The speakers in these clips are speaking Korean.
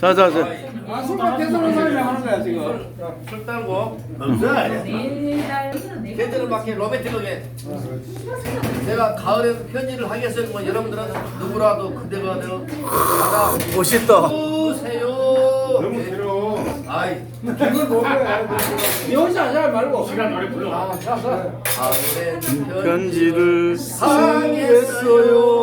자, 자, 자. 아, 술만 대선한 사람이 하는 거야 지금. 술 딸고 편지를 막게 로맨틱하게 내가 가을에 편지를 하겠어요 뭐 여러분들은 누구라도 그대가 되어 멋있다. 주세요 너무 싫어. 아이 이걸? 니 혼자 하지 말고. 시간 노래 불러. 아, 자, 자. 가을에 편지를 쓰겠어요.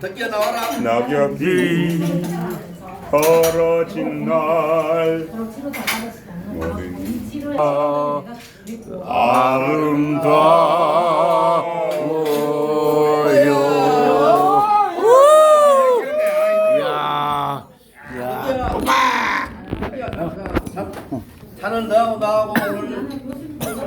덕기야 나와라 낙엽이 떨어진 날 모든 아, 아름다워 자는 너하고 나하고 오늘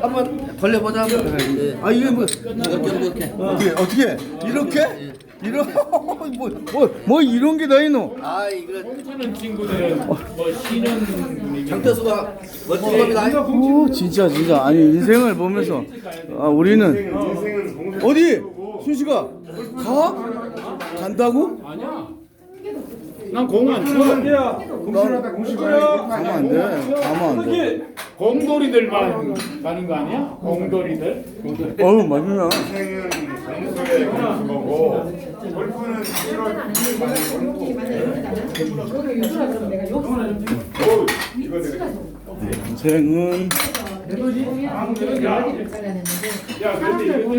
한번 걸려보자. 네. 아 이게 뭐 이렇게 이렇게 어떻게 어떻게? 이렇게? 이런 뭐뭐 뭐 이런 게 다 있노? 아 이거 하는 친구들은 뭐 쉬는 장태수가 멋진 겁니다. 오 진짜 진짜. 아니 인생을 보면서. 아 우리는 어디? 순식아. 가? 간다고? 아니야. 난 공 안 쳐. 공실하다 공실하다. 가면 안 돼. 가면 안 돼. 공돌이들만 가는 거 아니야? 공돌이들. 어우? 인생은 공부에 공부 거고 골프는 싫어. 오 이거 되게. 인생은 야, 근데 이거